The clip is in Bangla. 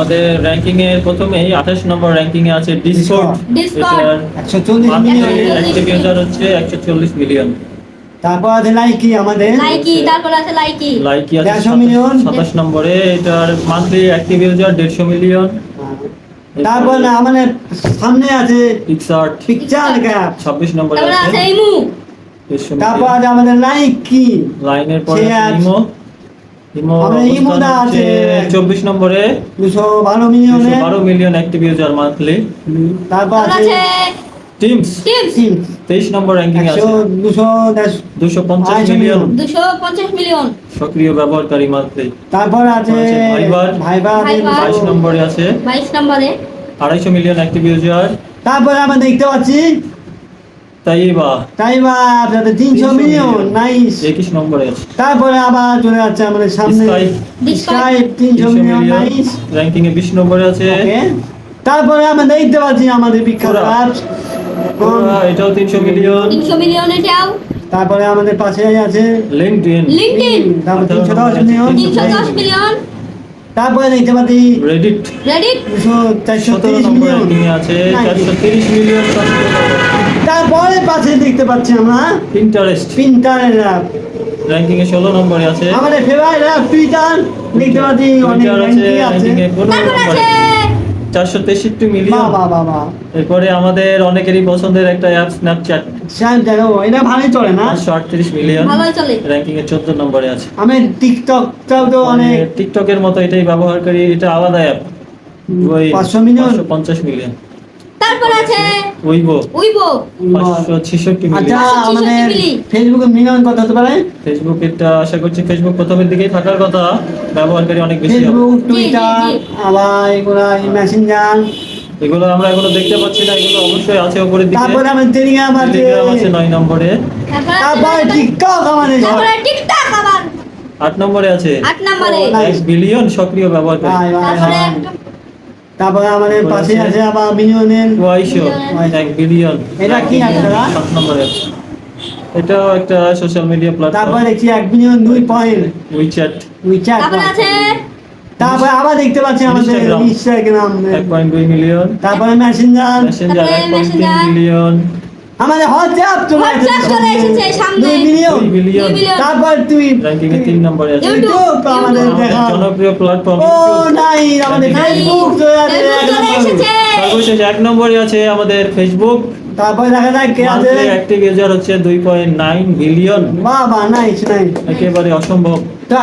আমাদের র্যাঙ্কিং এর প্রথমেই 28 নম্বর র্যাঙ্কিং এ আছে ডিসকর্ড চল্লিশ মান্থলি মিলিয়ন অ্যাক্টিভ ইউজার হচ্ছে 140 মিলিয়ন তারপর আছে লাইকি আমাদের। লাইকি তারপর আছে লাইকি লাইকি আছে 150 মিলিয়ন। 27 নম্বরে। এটার মান্থলি অ্যাক্টিভ ইউজার 150 মিলিয়ন তারপর না আমাদের সামনে আছে পিক্সার্ট পিকচার গ্যাপ 26 নম্বরে তারপর আছে আছে ইমু তারপর আছে আমাদের লাইকি লাইনের পরে আছে আছে। ইমো ইমো আমাদের অবস্থান ইমোটা হচ্ছে আছে। 24 নম্বরে। দুশো বারো মিলিয়নে 12 মিলিয়ন অ্যাক্টিভ ইউজার মান্থলি তারপর তারপর আছে আছে। টিমস টিপস সিম 23 নম্বর র্যাঙ্কিং আছে। দুশো দেড়শো 250 আড়াইশো মিলিয়ন মিলিয়ন। দুশো পঞ্চাশ মিলিয়ন সক্রিয় ব্যবহারকারী মান্থলি তারপর আছে ভাইবার। 22 নম্বরে আছে। বাইশ নম্বরে। আড়াইশো মিলিয়ন অ্যাক্টিভ ইউজার তারপরে আমরা দেখতে পাচ্ছি তাইবা। আপনাদের তিনশো 300 মিলিয়ন। মিলিয়ন। নাইস। 21 নম্বরে। আছে তারপরে আবার চলে যাচ্ছে আমাদের সামনে। Skype, স্কাইপ তিনশো মিলিয়ন মিলিয়ন। নাইস। র্যাঙ্কিং এ 20 নম্বরে আছে। তারপরে আমরা দেখতে পাচ্ছি আমাদের বিখ্যাত Quora। অ্যাপস এটাও 300 মিলিয়ন। তিনশো মিলিয়ন এটাও। তারপরে আমাদের পাশে আছে লিঙ্কডইন লিঙ্কডইন তারপর তিনশো দশ মিলিয়ন। তিনশো দশ মিলিয়ন। তারপরে দেখতে পাচ্ছি রেডিট রেডিট দুশো চারশো তিরিশ মিলিয়ন। আছে। Nice। 430 মিলিয়ন। তারপরে পাশে দেখতে পাচ্ছি আমরা ইন্টারেস্ট প্রিন্টারের অ্যাপ র্যাঙ্কিং এ 16 নম্বরে আছে। আমাদের ফেভারিট অ্যাপ টুইটার দেখতে পাচ্ছি অনেক র্যাঙ্কিং আছে। র্যাঙ্কিং এ 15 নম্বরে আছে। 463 মিলিয়ন। বাহ বাহ বাহ বাহ। এরপরে আমাদের অনেকেরই পছন্দের একটা অ্যাপ স্ন্যাপচ্যাট এটা ভালোই চলে না? 538 মিলিয়ন। র্যাঙ্কিং এ 14 নম্বরে আছে। আমি টিকটকটাও তো অনেক টিকটকের মতো এটাই ব্যবহারকারী এটা আলাদা অ্যাপ ওই 500 মিলিয়ন? 550 মিলিয়ন। তারপর আছে উইবো। উইবো। 566 মিলি। আচ্ছা আমাদের ফেসবুকে মিলিয়ন কত হতে পারে? ফেসবুক এটা আশা করছি ফেসবুক প্রথমের দিকেই থাকার কথা। ব্যবহারকারী অনেক বেশি হবে। ফেসবুক টুইটার জি। আবার এগুলো মেসেঞ্জার এগুলো আমরা এগুলো দেখতে পাচ্ছি না এগুলো অবশ্যই আছে উপরের দিকে। তারপরে আমাদের টেলিগ্রাম আছে। টেলিগ্রাম আছে 9 নম্বরে। তারপর আছে টিকটক আমাদের তারপরে টিকটক আবার। 8 নম্বরে আছে। আট নম্বরে। ও, 1 বিলিয়ন সক্রিয় ব্যবহারকারী। তারপরে তারপরে আমাদের পাশে আছে- আবার Billion। 1 বিলিয়ন এটা কি আপনারা? 7 নম্বরে আছে এটাও একটা সোশ্যাল মিডিয়া তারপরে প্ল্যাটফর্ম দেখছি এক মিলিয়ন দুই পয়েন্ট উইচ্যাট উইচ্যাট তারপরে আছে? তারপরে আবার দেখতে পাচ্ছি আমাদের ইনস্টাগ্রাম এক পয়েন্ট দুই মিলিয়ন তারপরে মেসেঞ্জার মেসেঞ্জার এক পয়েন্ট তিন মিলিয়ন আমাদের হোয়াটসঅ্যাপ চলে হোয়াটসঅ্যাপ চলে এসেছে সামনে। দুই মিলিয়ন দুই বিলিয়ন তারপর তুই র্যাঙ্কিং এ 3 নম্বরে আছে। ইউটিউব। আমাদের দেখা জনপ্রিয় প্ল্যাটফর্ম ও নাই আমাদের ফেসবুক চলে নম্বরে। এসেছে। সর্বশেষ এক নম্বরে আছে আমাদের ফেসবুক তারপরে দেখা যাক কে আছে। অ্যাক্টিভ ইউজার হচ্ছে 2.9 বিলিয়ন বাহ নাইস নাইস একেবারে অসম্ভব। তো